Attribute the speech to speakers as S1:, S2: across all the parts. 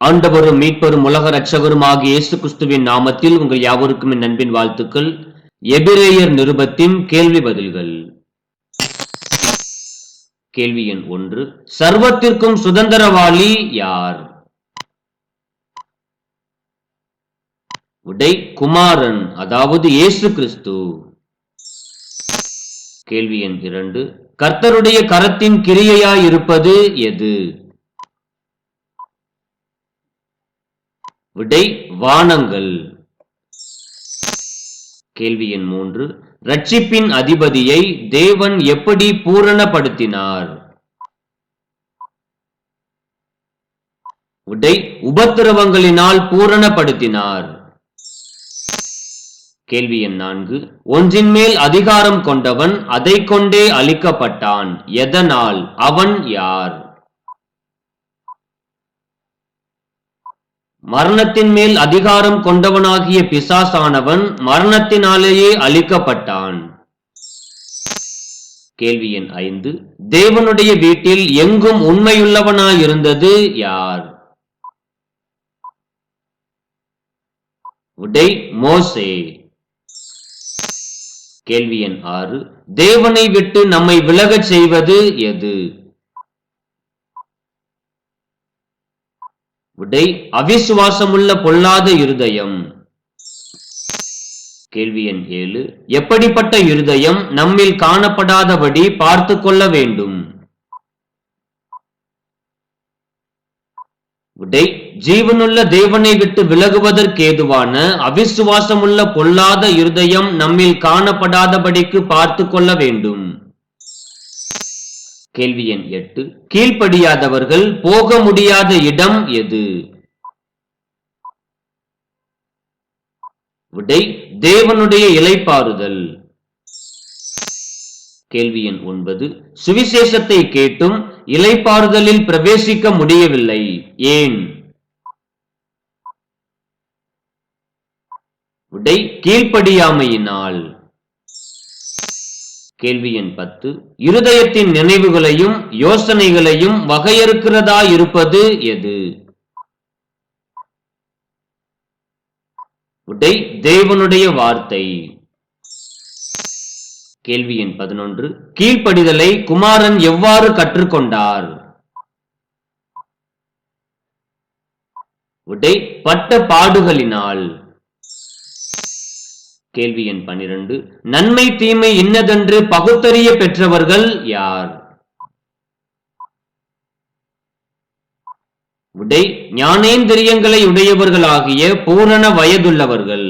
S1: ஆண்டவரும் மீட்பரும் உலக ரட்சகரும் ஆகிய இயேசு கிறிஸ்துவின் நாமத்தில் உங்கள் யாவருக்கும் என் நண்பின் வாழ்த்துக்கள். எபிரேயர் நிருபத்தின் கேள்வி பதில்கள். கேள்வி எண் ஒன்று. சர்வத்திற்கும் சுதந்திரவாளி யார்? விடை குமாரன் அதாவது இயேசு கிறிஸ்து கேள்வி எண் இரண்டு. கர்த்தருடைய கரத்தின் கிரியையாய் இருப்பது எது? விடை வானங்கள். கேள்வி எண் மூன்று. ரட்சிப்பின் அதிபதியை தேவன் எப்படி பூரணப்படுத்தினார்? விடை உபத்திரவங்களினால் பூரணப்படுத்தினார். கேள்வி எண் நான்கு. ஒன்றின் மேல் அதிகாரம் கொண்டவன் அதை கொண்டே அழிக்கப்பட்டான். எதனால்? அவன் யார்? மரணத்தின் மேல் அதிகாரம் கொண்டவனாகிய பிசாசானவன் மரணத்தினாலேயே அழிக்கப்பட்டான். கேள்வி எண் ஐந்து. தேவனுடைய வீட்டில் எங்கும் உண்மையுள்ளவனாயிருந்தது யார்? விடை மோசே. கேள்வி எண் ஆறு. தேவனை விட்டு நம்மை விலகச் செய்வது எது? விடை அவிசுவாசமுள்ள பொல்லாத இருதயம். கேள்வி எண் ஏழு. எப்படிப்பட்ட இருதயம் நம்மில் காணப்படாதபடி பார்த்து கொள்ள வேண்டும்? விடை ஜீவனுள்ள தேவனை விட்டு விலகுவதற்கேதுவான அவிசுவாசமுள்ள பொல்லாத இருதயம் நம்மில் காணப்படாதபடிக்கு பார்த்து கொள்ள வேண்டும். கேள்வி எண் எட்டு. கீழ்ப்படியாதவர்கள் போக முடியாத இடம் எது? விடை தேவனுடைய இலைப்பாறுதல் கேள்வி எண் ஒன்பது. சுவிசேஷத்தை கேட்டும் இலைப்பாறுதலில் பிரவேசிக்க முடியவில்லை. ஏன்? விடை கீழ்ப்படியாமையினால். கேள்வி எண் பத்து. இருதயத்தின் நினைவுகளையும் யோசனைகளையும் வகையறுக்கிறதா இருப்பது எது? விடை தேவனுடைய வார்த்தை. கேள்வி எண் பதினொன்று. கீழ்ப்படிதலை குமாரன் எவ்வாறு கற்றுக்கொண்டார்? விடை பட்ட பாடுகளினால். கேள்வி எண் பன்னிரண்டு. நன்மை தீமை இன்னதென்று பகுத்தறிய பெற்றவர்கள் யார்? விடை ஞானேந்திரியங்களை உடையவர்களாகிய பூரண வயதுள்ளவர்கள்.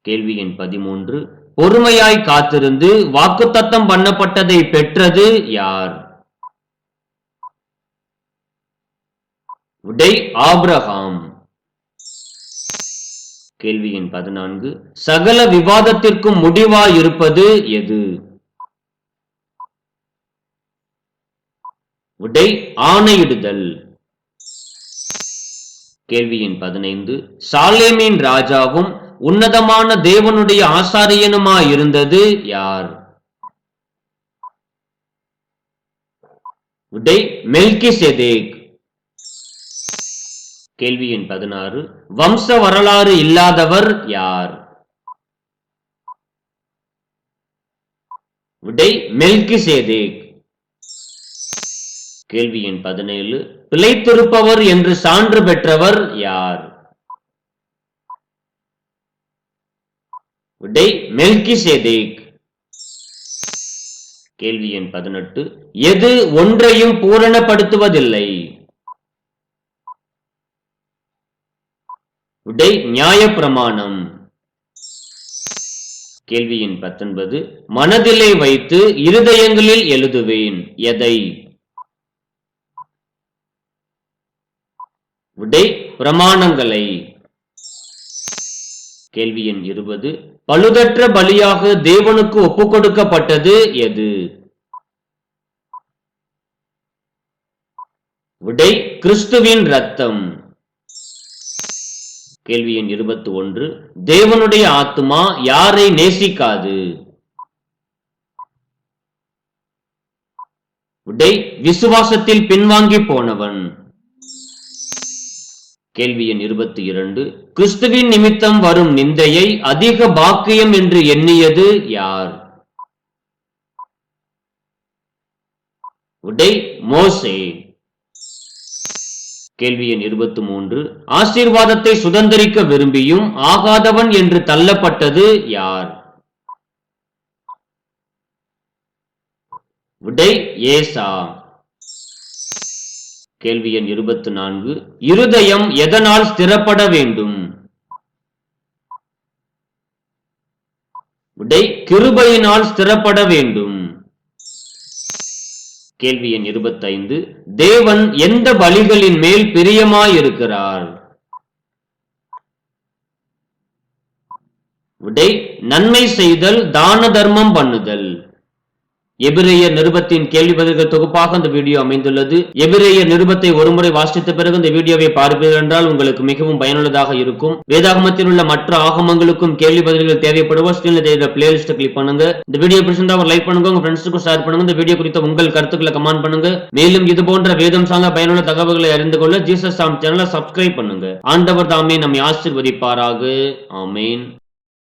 S1: கேள்வி எண் பதிமூன்று. பொறுமையாய் காத்திருந்து வாக்குத்தத்தம் பண்ணப்பட்டதை பெற்றது யார்? விடை ஆப்ரஹாம் கேள்வி எண் பதினான்கு. சகல விவாதத்திற்கும் முடிவாய் இருப்பது எது? விடை ஆணையிடுதல். கேள்வி எண் பதினைந்து. சாலேமின் ராஜாவும் உன்னதமான தேவனுடைய ஆசாரியனுமாய் இருந்தது யார்? விடை மெல்கி கேள்வி எண் பதினாறு வம்ச வரலாறு இல்லாதவர் யார்? விடை மெல்கி கேள்வி எண் பதினேழு பிழைத்திருப்பவர் என்று சான்று பெற்றவர் யார்? விடை மெல்கி கேள்வி எண் பதினெட்டு எது ஒன்றையும் பூரணப்படுத்துவதில்லை? உடை நியாய பிரமாணம் கேள்வியின் பத்தொன்பது மனதிலே வைத்து இருதயங்களில் எழுதுவேன் எதை? விடை பிரமாணங்களை. கேள்வி எண் இருபது பழுதற்ற பலியாக தேவனுக்கு ஒப்புக் கொடுக்கப்பட்டது எது? விடை கிறிஸ்துவின் ரத்தம் கேள்வி எண் இருபத்தி ஒன்று தேவனுடைய ஆத்மா யாரை நேசிக்காது? விடை விசுவாசத்தில் பின்வாங்கி போனவன். கேள்வி எண் இருபத்தி இரண்டு கிறிஸ்துவின் நிமித்தம் வரும் நிந்தையை அதிக பாக்கியம் என்று எண்ணியது யார்? விடை மோசே. கேள்வி எண் இருபத்தி மூன்று. ஆசீர்வாதத்தை சுதந்திரிக்க விரும்பியும் ஆகாதவன் என்று தள்ளப்பட்டது யார்? விடை ஏசா. கேள்வி எண் இருபத்தி நான்கு. இருதயம் எதனால் ஸ்திரப்பட வேண்டும்? விடை கிருபையினால் ஸ்திரப்பட வேண்டும். கேள்வி எண் இருபத்தைந்து. தேவன் எந்த பலிகளின் மேல் பிரியமாயிருக்கிறார்? விடை நன்மை செய்தல் தான தர்மம் பண்ணுதல். எபிரேய நிருபத்தின் கேள்வி பதில்கள் தொகுப்பாக இந்த வீடியோ அமைந்துள்ளது. எபிரேய நிருபத்தை ஒருமுறை வாசித்த பிறகு இந்த வீடியோவை பார்ப்பீர்கள் என்றால் உங்களுக்கு மிகவும் பயனுள்ளதாக இருக்கும். வேதாகமத்தில் உள்ள மற்ற ஆகமங்களுக்கும் கேள்வி பதில்கள் தேவைப்படுவோம் ஸ்கிரீன்ல தெரியுற பிளேலிஸ்ட் கிளிக் பண்ணுங்க. இந்த வீடியோ பிடிச்சிருந்தா ஒரு லைக் பண்ணுங்க உங்க ஃப்ரெண்ட்ஸுக்கும் ஷேர் பண்ணுங்க. இந்த வீடியோ குறித்த உங்கள் கருத்துக்களை கமெண்ட் பண்ணுங்க. மேலும் இது போன்ற வேதம் சார்ந்த பயனுள்ள தகவல்களை அறிந்து கொள்ள ஜீசஸ் சாம் சேனலை சப்ஸ்கிரைப் பண்ணுங்க. ஆண்டவர் தாமே நம்மை ஆசிர்வதிப்பாராக. ஆமீன்.